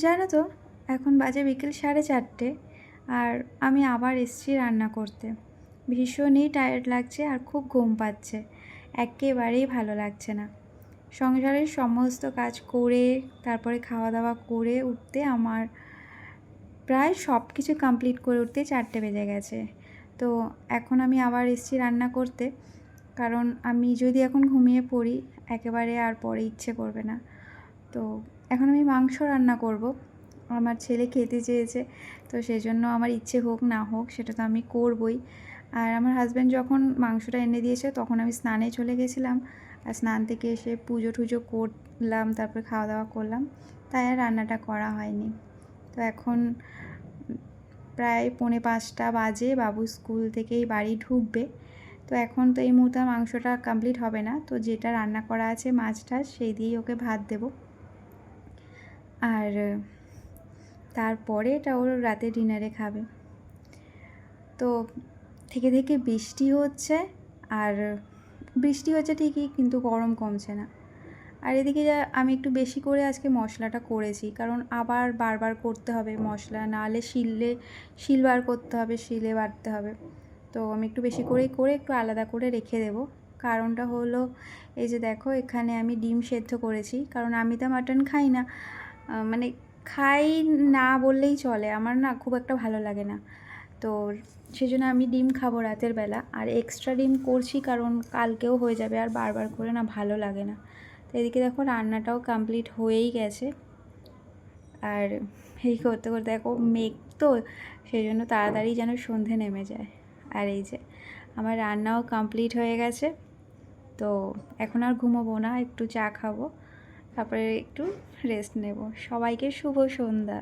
জানো তো, এখন বাজে বিকেল সাড়ে চারটে আর আমি আবার এসেছি রান্না করতে। ভীষণই টায়ার্ড লাগছে আর খুব ঘুম পাচ্ছে। একেবারেই ভালো লাগছে না। সংসারের সমস্ত কাজ করে, তারপরে খাওয়া দাওয়া করে উঠতে আমার প্রায় সব কিছু কমপ্লিট করে উঠতে চারটে বেজে গেছে। তো এখন আমি আবার এসেছি রান্না করতে। কারণ আমি যদি এখন ঘুমিয়ে পড়ি, একেবারে আর পরে ইচ্ছে করবে না। তো এখন আমি মাংস রান্না করব। আমার ছেলে খেতে চেয়েছে, তো সেই জন্য আমার ইচ্ছে হোক না হোক সেটা তো আমি করবই। আর আমার হাজব্যান্ড যখন মাংসটা এনে দিয়েছে তখন আমি স্নানে চলে গেছিলাম। আর স্নান থেকে এসে পুজো টুজো করলাম, তারপরে খাওয়া দাওয়া করলাম। তাই আর রান্নাটা করা হয়নি। তো এখন প্রায় পৌনে পাঁচটা বাজে, বাবু স্কুল থেকেই বাড়ি ঢুকবে। তো এখন তো এই মুহূর্তে মাংসটা কমপ্লিট হবে না। তো যেটা রান্না করা আছে মাছটা, সেই দিয়েই ওকে ভাত দেবো। আর তারপরে এটা ওর রাতে ডিনারে খাবে। তো থেকে থেকে বৃষ্টি হচ্ছে আর বৃষ্টি হচ্ছে ঠিকই কিন্তু গরম কমছে না। আর এদিকে আমি একটু বেশি করে আজকে মশলাটা করেছি, কারণ আবার বারবার করতে হবে মশলা, নাহলে শিললে শিল বার করতে হবে, শিলে বাটতে হবে। তো আমি একটু বেশি করেই করে একটু আলাদা করে রেখে দেবো। কারণটা হলো, এই যে দেখো এখানে আমি ডিম সেদ্ধ করেছি, কারণ আমি তো মাটন খাই না। মানে খাই না বললেই চলে। আমার না খুব একটা ভালো লাগে না। তো সেজন্য আমি ডিম খাব রাতের বেলা। আর এক্সট্রা ডিম করছি কারণ কালকেও হয়ে যাবে আর বারবার করে না ভালো লাগে না। তো এদিকে দেখো রান্নাটাও কমপ্লিট হয়েই গেছে। আর এই করতে করতে দেখো মেঘ তো সেই জন্য তাড়াতাড়ি যেন সন্ধে নেমে যায়। আর এই যে আমার রান্নাও কমপ্লিট হয়ে গেছে। তো এখন আর ঘুমোবো না, একটু চা খাব। তারপরে একটু রেস্ট নেব। সবাইকে শুভ সন্ধ্যা।